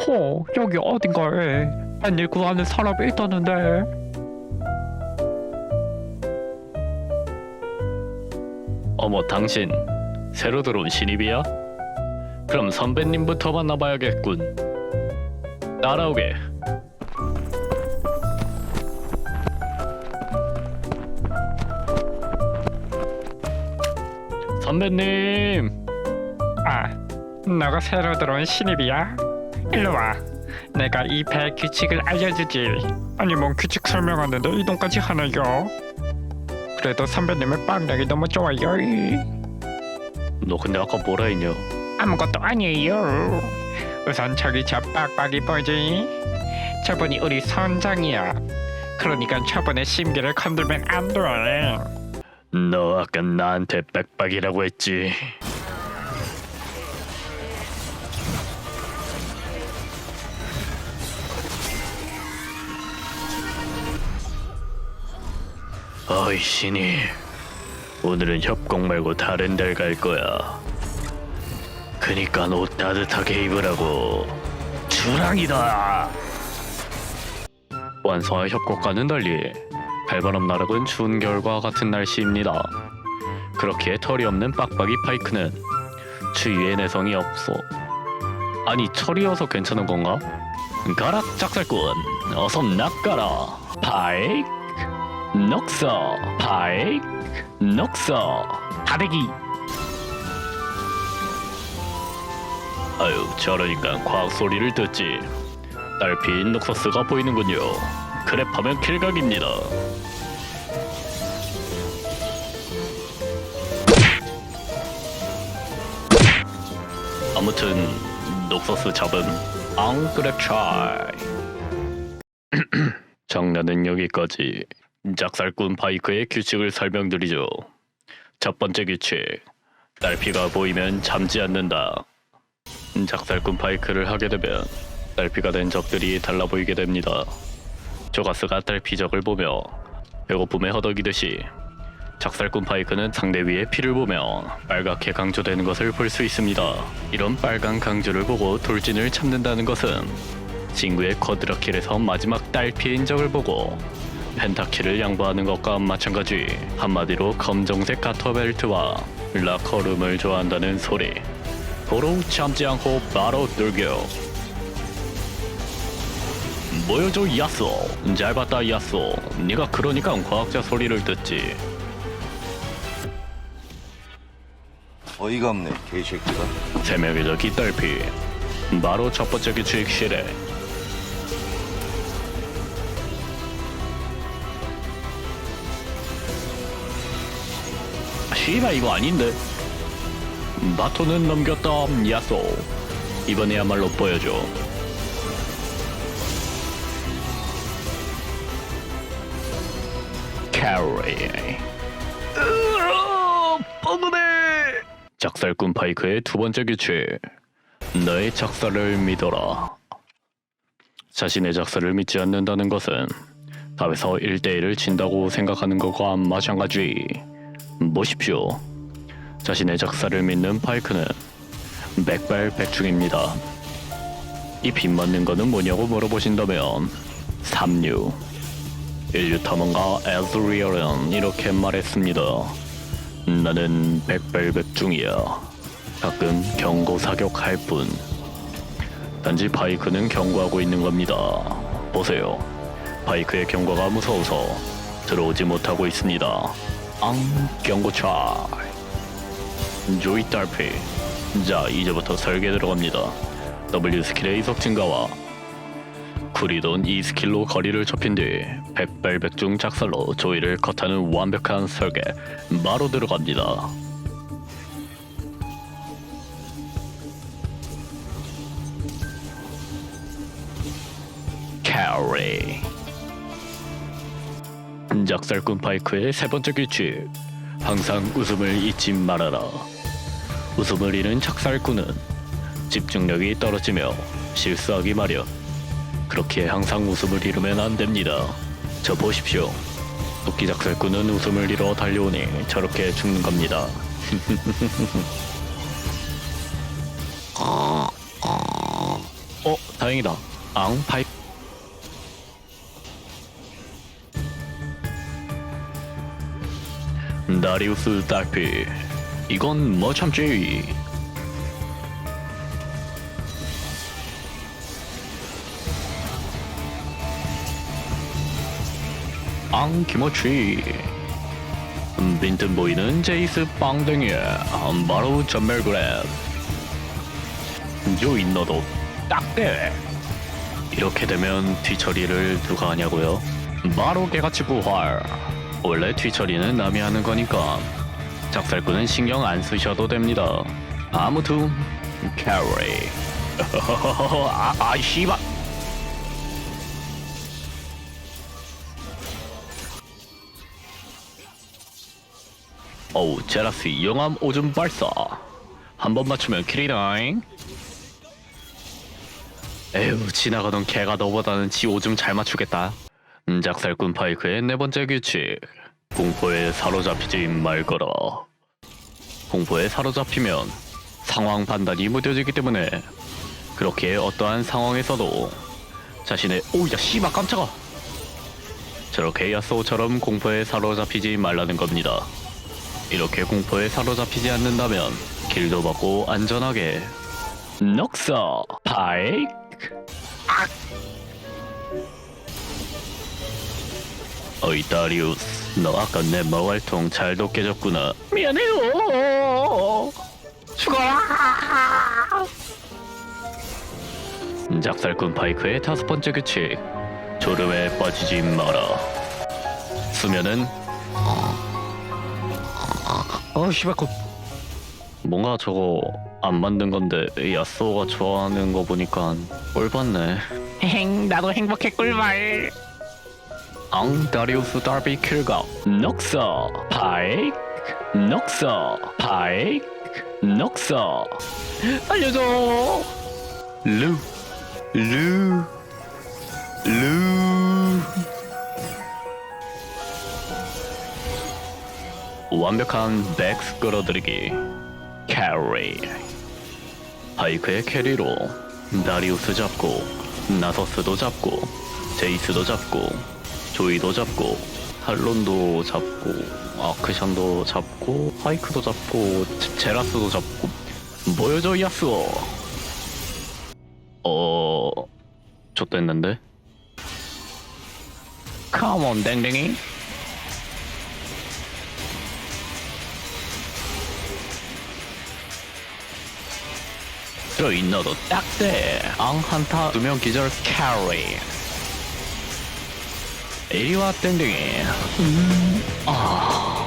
호, 여기 어딘가에 팬일 구하는 사람이 있다는데. 어머 당신 새로 들어온 신입이야? 그럼 선배님부터 만나봐야겠군 따라오게 선배님 아, 너가 새로 들어온 신입이야? 일로 와. 내가 이 배 규칙을 알려주지. 아니 뭔 규칙 설명하는데 이동까지 하나요? 그래도 선배님의 빵량이 너무 좋아요. 너 근데 아까 뭐라 했냐 아무것도 아니에요. 우선 저기 저 빡빡이 보지? 저분이 우리 선장이야. 그러니까 저분의 심기를 건들면 안 돼. 너 아까 나한테 빽빽이라고 했지 어이 신이. 오늘은 협곡 말고 다른 데를 갈 거야. 그니까 옷 따뜻하게 입으라고. 주랑이다! 완성한 협곡과는 달리. 발바람 나락은 추운 겨울과 같은 날씨입니다. 그렇기에 털이 없는 빡빡이 파이크는 주위에 내성이 없어. 아니 철이어서 괜찮은 건가? 가라 짝살꾼 어서 낚아라. 파이크 넉서 파이크 넉서 다대기. 아유 저러니까 과학 소리를 듣지. 딸핀 넉서스가 보이는군요. 그랩하면 킬각입니다. 아무튼 녹서스 잡음 앙그렉차이. 장난은 여기까지 짝살꾼 바이크의 규칙을 설명드리죠. 첫 번째 규칙. 딸피가 보이면 잠지 않는다. 짝살꾼 바이크를 하게 되면 딸피가 된 적들이 달라 보이게 됩니다. 조가스가 딸피 적을 보며 배고픔에 허덕이듯이 작살꾼 파이크는 상대 위의 피를 보며 빨갛게 강조되는 것을 볼 수 있습니다. 이런 빨간 강조를 보고 돌진을 참는다는 것은 친구의 쿼드라킬에서 마지막 딸피인 적을 보고 펜타킬을 양보하는 것과 마찬가지 한마디로 검정색 가터벨트와 라커룸을 좋아한다는 소리. 도로 참지 않고 바로 돌격. 보여줘 야쏘. 잘 봤다 야쏘. 네가 그러니까 과학자 소리를 듣지. 어이가 없네 개새끼가. 세 명의 저 깃달피. 바로 첫 번째 규칙 실행 씨발 이거 아닌데. 바톤은 넘겼다 야쏘 이번에야말로 보여줘. 캐리. 뻐근해 작살꾼 파이크의 두 번째 규칙. 너의 작살을 믿어라. 자신의 작살을 믿지 않는다는 것은 답에서 1대1을 진다고 생각하는 것과 마찬가지 보십시오 자신의 작살을 믿는 파이크는 백발백중입니다 이 빗맞는 거는 뭐냐고 물어보신다면 삼류 인류 탐험가 에즈리얼은 이렇게 말했습니다 나는 백발백중이야. 가끔 경고 사격할 뿐. 단지 바이크는 경고하고 있는 겁니다. 보세요. 바이크의 경고가 무서워서 들어오지 못하고 있습니다. 앙 경고차. 조이 딸피. 자 이제부터 설계 들어갑니다. W 스킬의 이속 증가와 구리돈 이 스킬로 거리를 좁힌 뒤 백발백중 작살로 조이를 컷하는 완벽한 설계 바로 들어갑니다. 캐리 작살꾼 파이크의 세 번째 규칙 항상 웃음을 잊지 말아라 웃음을 잃은 작살꾼은 집중력이 떨어지며 실수하기 마련 그렇게 항상 웃음을 잃으면 안 됩니다. 저 보십시오. 도끼 작살꾼은 웃음을 잃어 달려오니 저렇게 죽는 겁니다. 어, 다행이다. 앙 파이. 다리우스 딸피. 이건 뭐 참지. 앙 김어치. 빈틈 보이는 제이스 빵댕이. 음, 바로 전멸 그랩. 요 인 너도 딱대. 이렇게 되면 뒤처리를 누가 하냐고요? 바로 개같이 부활. 원래 뒤처리는 남이 하는 거니까 작살꾼은 신경 안 쓰셔도 됩니다. 아무튼 캐리. 아, 아, 씨발. 어우, 제라스 영암 오줌 발사. 한 번 맞추면 킬이다잉. 에휴, 지나가던 개가 너보다는 지 오줌 잘 맞추겠다. 음, 작살꾼 파이크의 네 번째 규칙. 공포에 사로잡히지 말거라. 공포에 사로잡히면 상황 판단이 무뎌지기 때문에 그렇게 어떠한 상황에서도 자신의 오야 씨발 깜짝아 저렇게 야쏘처럼 공포에 사로잡히지 말라는 겁니다. 이렇게 공포에 사로잡히지 않는다면 길도 받고 안전하게 넉서 파이크 어이 다리우스 너 아까 내 머활통 잘 도 깨졌구나. 미안해요. 죽어라 작살꾼 파이크의 다섯 번째 규칙. 졸음에 빠지지 마라. 수면은? 어 씨발 그 뭔가 저거 안 만든 건데 야쏘가 좋아하는 거 보니까 꼴 봤네. 행 나도 행복해 꿀말. 앙 다리우스 달비 킬가 넉서 파이크 넉서 파이크 넉서. 알려줘. 루 루, 루. 완벽한 백스 끌어들이기. 캐리. 파이크의 캐리로 다리우스 잡고 나서스도 잡고 제이스도 잡고 조이도 잡고 탈론도 잡고 아크샨도 잡고 파이크도 잡고 제- 제라스도 잡고 보여줘 야스오 어... 좆됐는데? 컴온 댕댕이. 저이 너도 딱대 앙 한타 두명 기절 캐리 이리 왔댄디 음, 아.